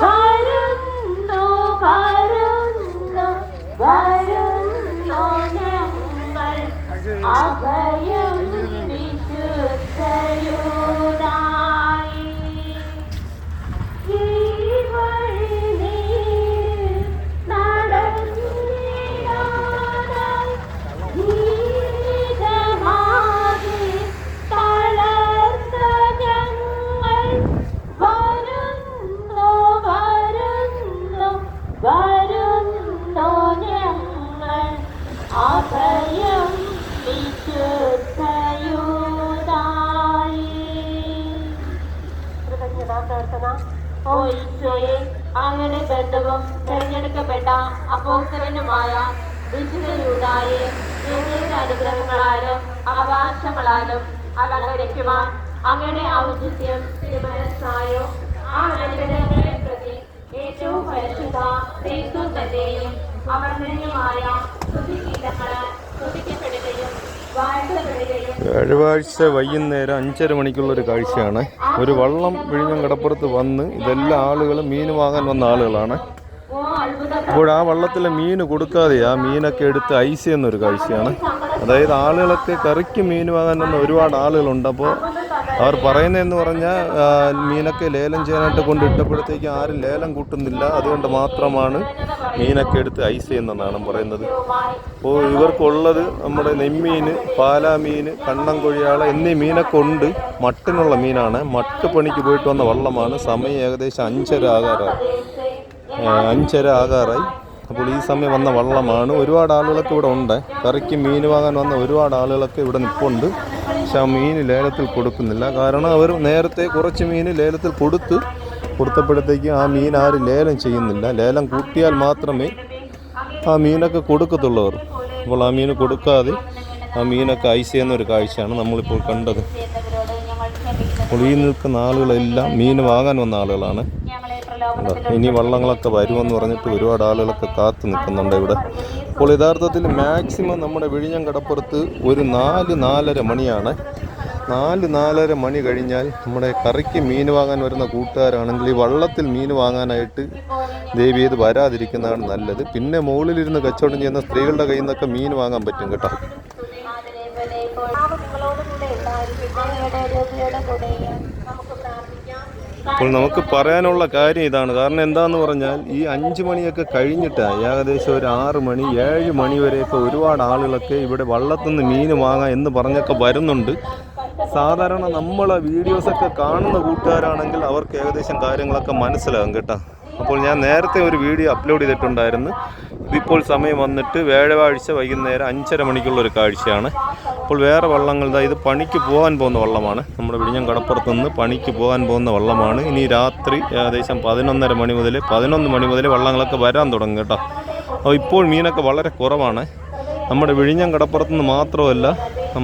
വരുന്നു വരുന്നു വരുന്നു ഞങ്ങൾ അഭയം വിശുദ്ധയുടായി ഓ ഈശോയെ അങ്ങനെ ബന്ധവും തിരഞ്ഞെടുക്കപ്പെട്ട അപ്പോസ്തലനുമായ വിശുദ്ധയൂതായെ ഏതൊരു അനുഗ്രഹങ്ങളാലും അവകാശങ്ങളാലും അലങ്കരിക്കുവാൻ അങ്ങനെ ഔചിത്യം തിരുമനസ്സായോ? ആ അനുഗ്രഹങ്ങളെ വ്യാഴാഴ്ച വൈകുന്നേരം അഞ്ചര മണിക്കുള്ളൊരു കാഴ്ചയാണ്. ഒരു വള്ളം വിഴിഞ്ഞം കടപ്പുറത്ത് വന്ന് ഇതെല്ലാ ആളുകളും മീൻ വാങ്ങാൻ വന്ന ആളുകളാണ്. അപ്പോൾ ആ വള്ളത്തിലെ മീൻ കൊടുക്കാതെ ആ മീനൊക്കെ എടുത്ത് ഐസ് ചെയ്യുന്നൊരു കാഴ്ചയാണ്. അതായത് ആളുകളൊക്കെ കറിക്ക് മീൻ വാങ്ങാൻ വന്ന ഒരുപാട് ആളുകളുണ്ട്. അപ്പോൾ അവർ പറയുന്നതെന്ന് പറഞ്ഞാൽ മീനൊക്കെ ലേലം ചെയ്യാനായിട്ട് കൊണ്ട് ഇട്ടപ്പോഴത്തേക്ക് ആരും ലേലം കൂട്ടുന്നില്ല. അതുകൊണ്ട് മാത്രമാണ് മീനൊക്കെ എടുത്ത് ഐസ് ചെയ്യുന്നതെന്നാണ് പറയുന്നത്. അപ്പോൾ ഇവർക്കുള്ളത് നമ്മുടെ നെമ്മീൻ പാലാമീൻ കണ്ണം കൊഴിയാള എന്നീ മീനൊക്കെ ഉണ്ട്. മട്ടിനുള്ള മീനാണ്. മട്ട് പണിക്ക് പോയിട്ട് വന്ന വള്ളമാണ്. സമയം ഏകദേശം അഞ്ചര ആകാറായി. അഞ്ചര ആകാറായി. അപ്പോൾ ഈ സമയം വന്ന വള്ളമാണ്. ഒരുപാട് ആളുകളൊക്കെ ഇവിടെ ഉണ്ട്. കറിക്ക് മീൻ വാങ്ങാൻ വന്ന ഒരുപാട് ആളുകളൊക്കെ ഇവിടെ നിൽപ്പുണ്ട് പക്ഷെ ആ മീൻ ലേലത്തിൽ കൊടുക്കുന്നില്ല. കാരണം അവർ നേരത്തെ കുറച്ച് മീൻ ലേലത്തിൽ കൊടുത്ത് കൊടുത്തപ്പോഴത്തേക്ക് ആ മീൻ ആരും ലേലം ചെയ്യുന്നില്ല. ലേലം കൂട്ടിയാൽ മാത്രമേ ആ മീനൊക്കെ കൊടുക്കത്തുള്ളവർ. അപ്പോൾ ആ മീൻ കൊടുക്കാതെ ആ മീനൊക്കെ ഐസ് ചെയ്യുന്ന ഒരു കാഴ്ചയാണ് നമ്മളിപ്പോൾ കണ്ടത്. ഒളിയിൽ നിൽക്കുന്ന ആളുകളെല്ലാം മീൻ വാങ്ങാൻ വന്ന ആളുകളാണ്. ഇനി വള്ളങ്ങളൊക്കെ വരുമെന്ന് പറഞ്ഞിട്ട് ഒരുപാട് ആളുകളൊക്കെ കാത്തു നിൽക്കുന്നുണ്ട് ഇവിടെ അപ്പോൾ യഥാർത്ഥത്തിൽ മാക്സിമം നമ്മുടെ വിഴിഞ്ഞം കടപ്പുറത്ത് ഒരു നാല് നാലര മണിയാണ് നാല് നാലര മണി കഴിഞ്ഞാൽ നമ്മുടെ കറിക്ക് മീൻ വാങ്ങാൻ വരുന്ന കൂട്ടുകാരാണെങ്കിൽ ഈ വള്ളത്തിൽ മീൻ വാങ്ങാനായിട്ട് ദേവി ഇത് വരാതിരിക്കുന്നതാണ് നല്ലത് പിന്നെ മുകളിലിരുന്ന് കച്ചവടം ചെയ്യുന്ന സ്ത്രീകളുടെ കയ്യിൽ നിന്നൊക്കെ മീൻ വാങ്ങാൻ പറ്റും കേട്ടോ അതേപോലെ ഇപ്പോൾ നിങ്ങളോടുകൂടെ ഉണ്ടായിരിക്കും ഞങ്ങളുടെ രോഗിയുടെ കൂടെ നമുക്ക് പ്രാർത്ഥിക്കാം അപ്പോൾ നമുക്ക് പറയാനുള്ള കാര്യം ഇതാണ്. കാരണം എന്താന്ന് പറഞ്ഞാൽ ഈ അഞ്ച് മണിയൊക്കെ കഴിഞ്ഞിട്ട് ഏകദേശം ഒരു ആറ് മണി ഏഴ് മണി വരെയൊക്കെ ഒരുപാട് ആളുകളൊക്കെ ഇവിടെ വള്ളത്തു നിന്ന് മീൻ വാങ്ങാം എന്ന് പറഞ്ഞൊക്കെ വരുന്നുണ്ട്. സാധാരണ നമ്മളെ വീഡിയോസൊക്കെ കാണുന്ന കൂട്ടുകാരാണെങ്കിൽ അവർക്ക് ഏകദേശം കാര്യങ്ങളൊക്കെ മനസ്സിലാകും കേട്ടോ. അപ്പോൾ ഞാൻ നേരത്തെ ഒരു വീഡിയോ അപ്ലോഡ് ചെയ്തിട്ടുണ്ടായിരുന്നു. ഇതിപ്പോൾ സമയം വന്നിട്ട് വേഴവാഴ്ച വൈകുന്നേരം അഞ്ചര മണിക്കുള്ളൊരു കാഴ്ചയാണ്. അപ്പോൾ വേറെ വള്ളങ്ങൾ ഇത് പണിക്ക് പോകാൻ പോകുന്ന വള്ളമാണ്. നമ്മുടെ വിഴിഞ്ഞം കടപ്പുറത്ത് നിന്ന് പണിക്ക് പോകാൻ പോകുന്ന വള്ളമാണ്. ഇനി രാത്രി ഏകദേശം പതിനൊന്നര മണി മുതൽ പതിനൊന്ന് മണി മുതൽ വള്ളങ്ങളൊക്കെ വരാൻ തുടങ്ങും കേട്ടോ. അപ്പോൾ ഇപ്പോൾ മീനൊക്കെ വളരെ കുറവാണ്. നമ്മുടെ വിഴിഞ്ഞം കടപ്പുറത്ത് നിന്ന് മാത്രമല്ല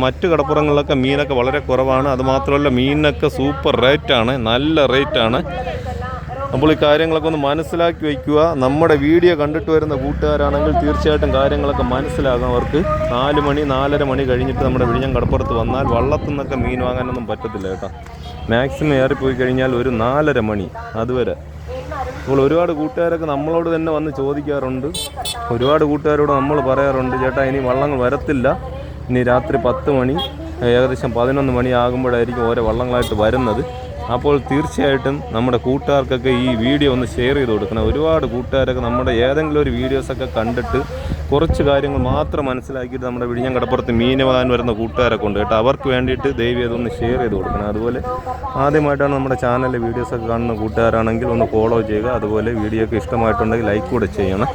മറ്റ് കടപ്പുറങ്ങളിലൊക്കെ മീനൊക്കെ വളരെ കുറവാണ്. അതുമാത്രമല്ല മീനൊക്കെ സൂപ്പർ റേറ്റാണ് നല്ല റേറ്റാണ്. അപ്പോൾ ഈ കാര്യങ്ങളൊക്കെ ഒന്ന് മനസ്സിലാക്കി വയ്ക്കുക. നമ്മുടെ വീഡിയോ കണ്ടിട്ട് വരുന്ന കൂട്ടുകാരാണെങ്കിൽ തീർച്ചയായിട്ടും കാര്യങ്ങളൊക്കെ മനസ്സിലാകും അവർക്ക്. നാല് മണി നാലര മണി കഴിഞ്ഞിട്ട് നമ്മുടെ വിഴിഞ്ഞം കടപ്പുറത്ത് വന്നാൽ വള്ളത്തു നിന്നൊക്കെ മീൻ വാങ്ങാനൊന്നും പറ്റത്തില്ല കേട്ടോ. മാക്സിമം ഏറിപ്പോയി കഴിഞ്ഞാൽ ഒരു നാലര മണി അതുവരെ. അപ്പോൾ ഒരുപാട് കൂട്ടുകാരൊക്കെ നമ്മളോട് തന്നെ വന്ന് ചോദിക്കാറുണ്ട്. ഒരുപാട് കൂട്ടുകാരോട് നമ്മൾ പറയാറുണ്ട് ചേട്ടാ ഇനി വള്ളങ്ങൾ വരത്തില്ല. ഇനി രാത്രി പത്ത് മണി ഏകദേശം പതിനൊന്ന് മണിയാകുമ്പോഴായിരിക്കും ഓരോ വള്ളങ്ങളായിട്ട് വരുന്നത്. അപ്പോൾ തീർച്ചയായിട്ടും നമ്മുടെ കൂട്ടുകാർക്കൊക്കെ ഈ വീഡിയോ ഒന്ന് ഷെയർ ചെയ്ത് കൊടുക്കണം. ഒരുപാട് കൂട്ടുകാരൊക്കെ നമ്മുടെ ഏതെങ്കിലും ഒരു വീഡിയോസൊക്കെ കണ്ടിട്ട് കുറച്ച് കാര്യങ്ങൾ മാത്രം മനസ്സിലാക്കിയിട്ട് നമ്മുടെ വിഴിഞ്ഞം കടപ്പുറത്ത് മീൻ വരുന്ന കൂട്ടുകാരൊക്കെ ഉണ്ട് കേട്ടോ. അവർക്ക് വേണ്ടിയിട്ട് ദൈവം അതൊന്ന് ഷെയർ ചെയ്ത് കൊടുക്കണം. അതുപോലെ ആദ്യമായിട്ടാണ് നമ്മുടെ ചാനലിലെ വീഡിയോസൊക്കെ കാണുന്ന കൂട്ടുകാരാണെങ്കിൽ ഒന്ന് ഫോളോ ചെയ്യുക. അതുപോലെ വീഡിയോ ഒക്കെ ഇഷ്ടമായിട്ടുണ്ടെങ്കിൽ ലൈക്ക് കൂടെ ചെയ്യണം.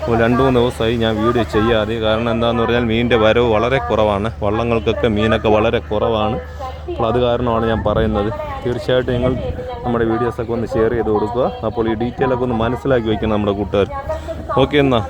അപ്പോൾ രണ്ട് മൂന്ന് ദിവസമായി ഞാൻ വീഡിയോ ചെയ്യാതെ. കാരണം എന്താണെന്ന് പറഞ്ഞാൽ മീനിന്റെ വരവ് വളരെ കുറവാണ്. വള്ളങ്ങൾക്കൊക്കെ മീനൊക്കെ വളരെ കുറവാണ്. അപ്പോൾ അത് കാരണമാണ് ഞാൻ പറയുന്നത്. തീർച്ചയായിട്ടും നിങ്ങൾ നമ്മുടെ വീഡിയോസൊക്കെ ഒന്ന് ഷെയർ ചെയ്ത് കൊടുക്കുക. അപ്പോൾ ഈ ഡീറ്റെയിൽ ഒക്കെ ഒന്ന് മനസ്സിലാക്കി വയ്ക്കണം നമ്മുടെ കൂട്ടുകാർ. ഓക്കെ എന്നാൽ